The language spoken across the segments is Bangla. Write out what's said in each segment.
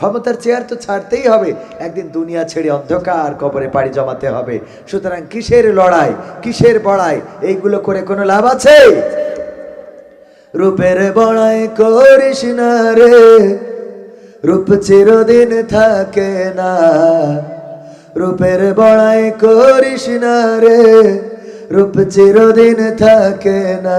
ক্ষমতার চেয়ার তো ছাড়তেই হবে। একদিন দুনিয়া ছেড়ে অন্ধকার কবরে পাড়ি জমাতে হবে। সুতরাং কিসের লড়াই, কিসের বড়াই, এইগুলো করে কোনো লাভ আছে? রূপের বড়াই করিস না রে, রূপ চিরদিন থাকে না। রূপের বড়াই করিস না রে, রূপ চিরদিন থাকে না।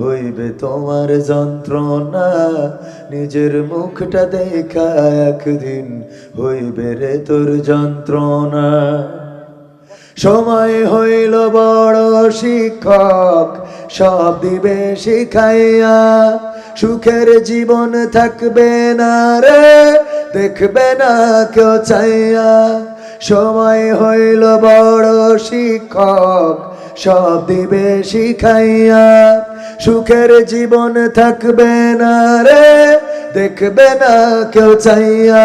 হইবে তোমার যন্ত্রণা, নিজের মুখটা দেখা একদিন হইবে রে তোর যন্ত্রণা। সময় হইল বড় শিক্ষক, সব দিবে শিখাইয়া, সুখের জীবন থাকবে না রে, দেখবে না কেউ চাইয়া। সময় হইল বড় শিক্ষক, সব দিবে শিখাইয়া। সুখের জীবন থাকবে না রে দেখবে না কেউ চাইয়া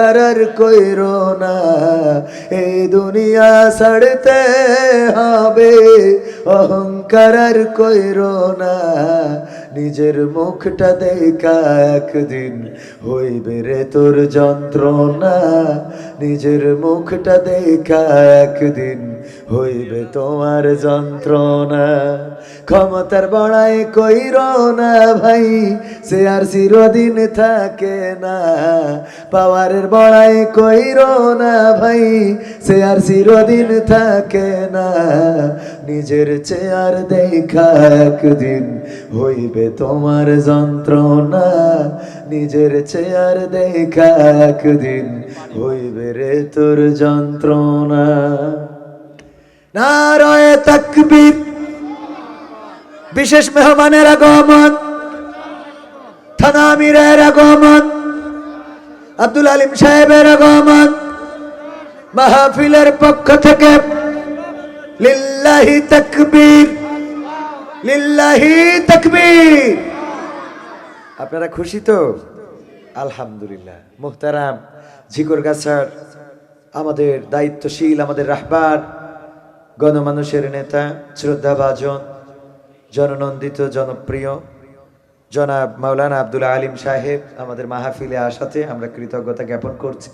আর কইরো না। এই দুনিয়া ছাড়তে হবে। অহংকার আর কইরো না। নিজের মুখটা দেখা একদিন হইবে রে তোর যন্ত্রণা। নিজের মুখটা দেখা একদিন হইবে তোমার যন্ত্রণা, ক্ষমতার বড়াই কইর না ভাই, সে আর চিরদিন থাকে না। পাওয়ারের বড়াই কইর না ভাই, সে আর চিরদিন থাকে না। নিজের চেয়ার দেখা একদিন হইবে তোমার যন্ত্রণা, নিজের চেয়ার দেখা একদিন হইবে রে তোর যন্ত্রণা। নারায় বিশেষ মেহমানের আগমন। থানা আমিরের আগমন। আব্দুল আলিম সাহেবের আগমন। মাহফিলের পক্ষ থেকে লিল্লাহি তাকবীর। লিল্লাহি তাকবীর। আপনারা খুশি তো? আলহামদুলিল্লাহ। মুহতারাম ঝিকর গাছার আমাদের দায়িত্বশীল, আমাদের রাহবার। গণমানুষের নেতা, শ্রদ্ধাভাজন, জননন্দিত, জনপ্রিয়, জনাব মাওলানা আব্দুল আলিম সাহেব আমাদের মাহফিলে আসাতে আমরা কৃতজ্ঞতা জ্ঞাপন করছি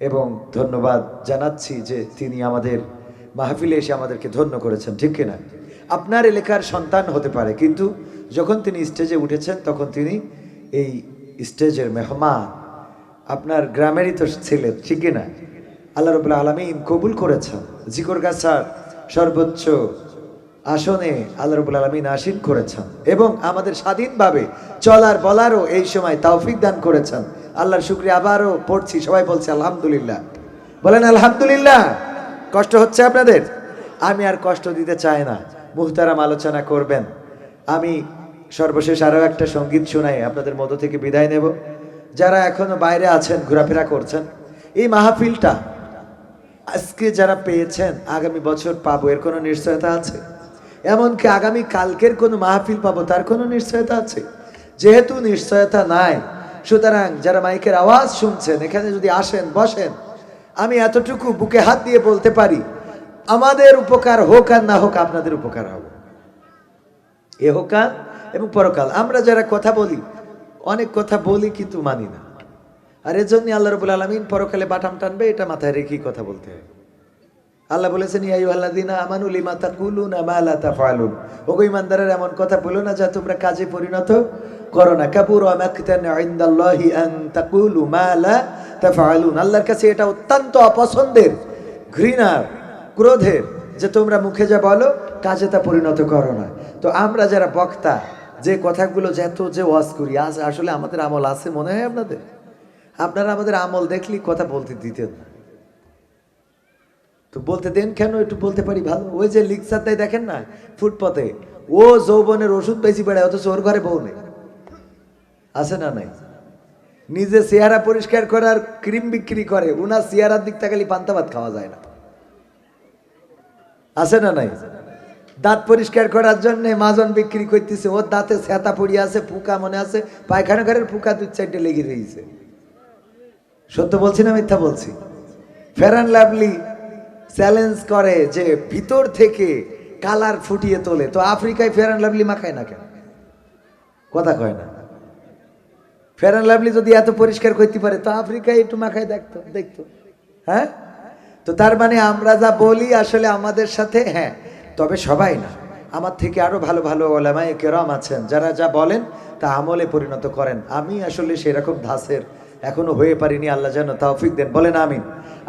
এবং ধন্যবাদ জানাচ্ছি যে তিনি আমাদের মাহফিলে এসে আমাদেরকে ধন্য করেছেন, ঠিক কিনা? আপনার এলাকার সন্তান হতে পারে, কিন্তু যখন তিনি স্টেজে উঠেছেন তখন তিনি এই স্টেজের মেহমান। আপনার গ্রামেরই তো ছিলেন ঠিক কিনা? আল্লাহ রবুল্লা আলমিন কবুল করেছেন। জিকর গাছার সর্বোচ্চ আসনে আল্লাহ রবুল আলমিন আসীন করেছেন এবং আমাদের স্বাধীনভাবে চলার বলারও এই সময় তাওফিক দান করেছেন। আল্লাহর শুক্রিয়া আবারও পড়ছি, সবাই বলছে আলহামদুলিল্লাহ। বলেন আলহামদুলিল্লাহ, কষ্ট হচ্ছে আপনাদের? আমি আর কষ্ট দিতে চাই না, মুহতারাম আলোচনা করবেন। আমি সর্বশেষ আরও একটা সংগীত শোনাই, আপনাদের মধ্য থেকে বিদায় নেব। যারা এখনও বাইরে আছেন, ঘোরাফেরা করছেন, এই মাহফিলটা আজকে যারা পেয়েছেন, আগামী বছর পাবো, এর কোনো নিশ্চয়তা আছে? এমনকি আগামী কালকের কোনো মাহফিল পাবো, তার কোনো নিশ্চয়তা আছে? যেহেতু নিশ্চয়তা নাই, সুতরাং যারা মাইকের আওয়াজ শুনছেন, এখানে যদি আসেন, বসেন, আমি এতটুকু বুকে হাত দিয়ে বলতে পারি, আমাদের উপকার হোক আর না হোক, আপনাদের উপকার হবে। এহকাল এবং পরকাল। আমরা যারা কথা বলি, অনেক কথা বলি কিন্তু মানি না। আর এর জন্য আল্লাহ রবুল আলমিন পরকালে বাটাম টানবে, এটা মাথায় রেখেই কথা বলতে হয়। আল্লাহ বলেছেন ইয়াই আল্লাদিনা আমানুল ইমা তাকুলুন আমা লা তাফআলুন। ওগো ইমানদারের এমন কথা বলো না যা তোমরা কাজে পরিণত করো না। কাপুর মাকতান ইনদাল্লাহি আন তাকুলু মা লা তাফআলুন। আল্লাহর কাছে এটা অত্যন্ত অপছন্দের, ঘৃণার, ক্রোধের, যে তোমরা মুখে যা বলো, কাজে তা পরিণত করো না। তো আমরা যারা বক্তা, যে কথাগুলো যে যত যে ওয়াজ করি, আজ আসলে আমাদের আমল আছে মনে হয় আপনাদের? আপনারা আমাদের আমল দেখলি কথা বলতে দিতেন না। তো বলতে দেন কেন? একটু বলতে পারি ভালো? ওই যে লিকসারটাই দেখেন না ফুটপথে ও যৌবনের ওষুধ বেশি বেড়ায়, অথচ ওর ঘরে বউ নেই। আছে না নাই? নিজে চেহারা পরিষ্কার করার ক্রিম বিক্রি করে, উনার চেহারার দিক তাকালি পান্তা ভাত খাওয়া যায় না। আছে না নাই? দাঁত পরিষ্কার করার জন্য মাজন বিক্রি করতেছে, ওর দাঁতে সেতা পড়িয়ে আছে ফুকা মনে আছে, পায়খানা ঘরের ফুকা দুই চারটে লেগে রয়েছে সত্য বলছি না মিথ্যা বলছি? ফেরান লাভলি চ্যালেঞ্জ করে যে ভিতর থেকে কালার ফুটিয়ে তোলে। তো আফ্রিকায় ফেরান লাভলি মাখায় না কেন? কথা কয় না। ফেরান লাভলি যদি এত পরিষ্কার করতে পারে, তো আফ্রিকায় একটু মাখায় দেখতো দেখতো। হ্যাঁ? তো তার মানে আমরা যা বলি আসলে আমাদের সাথে হ্যাঁ তবে সবাই না। আমার থেকে আরও ভালো ভালো ওলামায় কেরম আছেন। যারা যা বলেন তা আমলে পরিণত করেন। আমি আসলে সেরকম ধাসের এখনও হয়ে পারিনি, আল্লাহ যেন তৌফিক দেন। বলেন আমিন।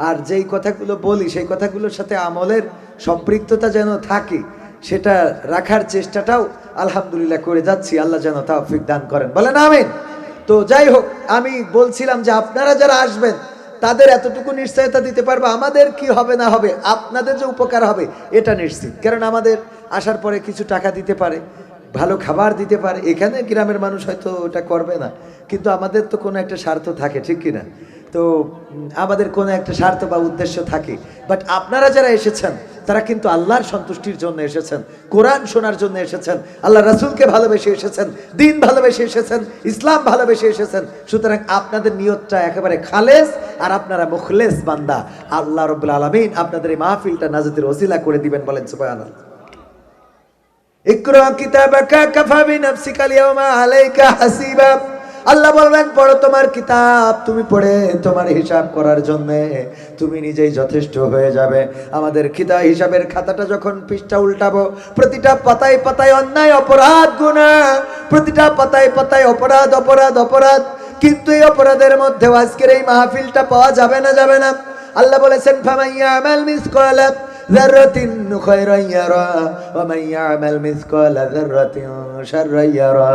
আর যেই কথাগুলো বলি, সেই কথাগুলোর সাথে আমলের সম্পৃক্ততা যেন থাকে, সেটা রাখার চেষ্টাটাও আলহামদুলিল্লাহ করে যাচ্ছি, আল্লাহ যেন তৌফিক দান করেন। বলেন আমিন। তো যাই হোক, আমি বলছিলাম যে আপনারা যারা আসবেন, তাদের এতটুকু নিশ্চয়তা দিতে পারব, আমাদের কি হবে না হবে, আপনাদের যে উপকার হবে, এটা নিশ্চিত। কারণ আমাদের আসার পরে কিছু টাকা দিতে পারে ভালো খাবার দিতে পারে। এখানে গ্রামের মানুষ হয়তো ওটা করবে না। কিন্তু আমাদের তো কোনো একটা স্বার্থ থাকে, ঠিক কি না তো আমাদের কোনো একটা স্বার্থ বা উদ্দেশ্য থাকে। বাট আপনারা যারা এসেছেন, তারা কিন্তু আল্লাহর সন্তুষ্টির জন্য এসেছেন, কোরআন শোনার জন্য এসেছেন, আল্লাহ রাসূলকে ভালোবেসে এসেছেন, দিন ভালোবেসে এসেছেন, ইসলাম ভালোবেসে এসেছেন। সুতরাং আপনাদের নিয়তটা একেবারে খালেস আর আপনারা মুখলেস বান্দা। আল্লাহ রব্বুল আলমিন আপনাদের এই মাহফিলটা নাজাতের ওসিলা করে দিবেন বলেন সুবহানাল্লাহ। আলাইকা আল্লাহ বলবেন, পড়ো তোমার কিতাব, তুমি পড়ে তোমার হিসাব করার জন্য তুমি নিজেই যথেষ্ট হয়ে যাবে। আমাদের খিতা হিসাবের খাতাটা যখন পৃষ্ঠা উল্টাবো, প্রতিটা পাতায় পাতায় অন্যায়, অপরাধ গুণা প্রতিটা পাতায় পাতায় অপরাধ অপরাধ অপরাধ। কিন্তু এই অপরাধের মধ্যেও আজকের এই মাহফিলটা পাওয়া যাবে না যাবে না। আল্লাহ বলেছেন, ফামাইয়া মিসকালা। যাররাতিন খায়রান ইয়ারা ওয়া মান ইয়ামাল মিসকালা যাররাতিন শাররান ইয়ারা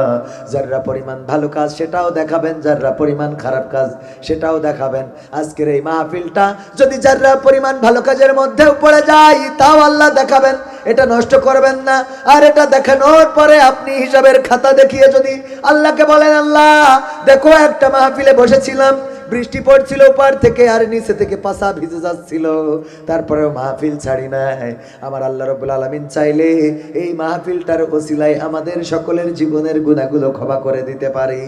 যাররা পরিমাণ ভালো কাজ সেটাও দেখাবেন যাররা পরিমাণ খারাপ কাজ সেটাও দেখাবেন। আজকের এই মাহফিলটা যদি যাররা পরিমাণ ভালো কাজের মধ্যেও পড়ে যায়, তাও আল্লাহ দেখাবেন। এটা নষ্ট করবেন না। আর এটা দেখানোর পরে আপনি হিসাবের খাতা দেখিয়ে যদি আল্লাহকে বলেন, আল্লাহ, দেখো একটা মাহফিলে বসেছিলাম বৃষ্টি পড়ছিল উপর থেকে আর নিচে থেকে পাশা ভিজে যাচ্ছিল। তারপরেও মাহফিল ছাড়ি নাই। আমার আল্লাহ রব্বুল আলমিন চাইলে এই মাহফিলটার ওসিলায় আমাদের সকলের জীবনের গুণাগুলো ক্ষমা করে দিতে পারি।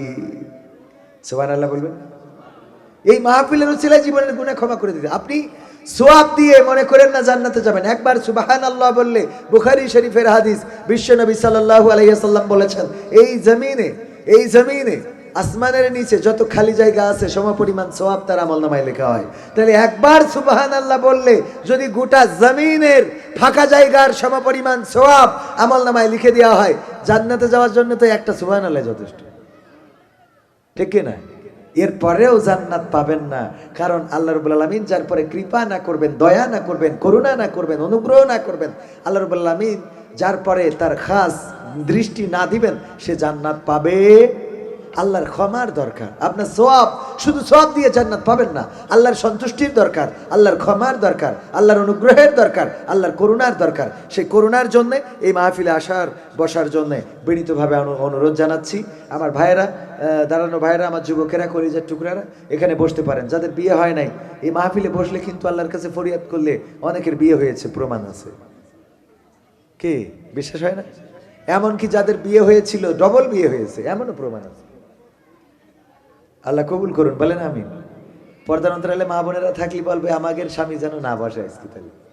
সোহান আল্লাহ বলবেন? এই মাহফিলের ওসিলায় জীবনের গুণা ক্ষমা করে দিতে। আপনি সোয়াব দিয়ে মনে করেন না জান্নাতে যাবেন। একবার সুবাহান আল্লাহ বললে বুখারি শরীফের হাদিস, বিশ্বনবী সাল্লাল্লাহু আলাইহি সাল্লাম বলেছেন, এই জমিনে এই জমিনে আসমানের নিচে যত খালি জায়গা আছে, সম পরিমাণ সোয়াব তার আমল নামায় লেখা হয়। তাহলে একবার সুবাহান আল্লাহ বললে, যদি গোটা জমিনের ফাঁকা জায়গার সম পরিমাণ সোয়াব আমল নামায় লিখে দেওয়া হয়, জান্নাতে যাওয়ার জন্য তো একটা সুবাহান আল্লাহ যথেষ্ট। ঠিক না? এরপরেও জান্নাত পাবেন না, কারণ আল্লাহ রবুল আলমিন যার পরে কৃপা না করবেন, দয়া না করবেন, করুণা না করবেন, অনুগ্রহ না করবেন, আল্লাহ রবুল আলমিন যার পরে তার খাস দৃষ্টি না দিবেন, সে জান্নাত পাবে আল্লাহর ক্ষমার দরকার। আপনার সোয়াব শুধু সোয়াব দিয়ে জান্নাত পাবেন না। আল্লাহর সন্তুষ্টির দরকার, আল্লাহর ক্ষমার দরকার, আল্লাহর অনুগ্রহের দরকার, আল্লাহর করুণার দরকার। সেই করুণার জন্যে, এই মাহফিলে আসার, বসার জন্যে বিনীতভাবে অনুরোধ জানাচ্ছি। আমার ভাইয়েরা দাঁড়ানো ভাইয়েরা, আমার যুবকেরা, কলিজার টুকরারা, এখানে বসতে পারেন। যাদের বিয়ে হয় নাই, এই মাহফিলে বসলে কিন্তু আল্লাহর কাছে ফরিয়াদ করলে অনেকের বিয়ে হয়েছে, প্রমাণ আছে। কে? বিশ্বাস হয় না? এমনকি যাদের বিয়ে হয়েছিল ডবল বিয়ে হয়েছে, এমনও প্রমাণ আছে। আল্লাহ কবুল করুন, বলেন আমি পর্দার অন্তরালে মা বোনেরা থাকলে বলবে আমাদের স্বামী যেন না বসে আজকে তাহলে।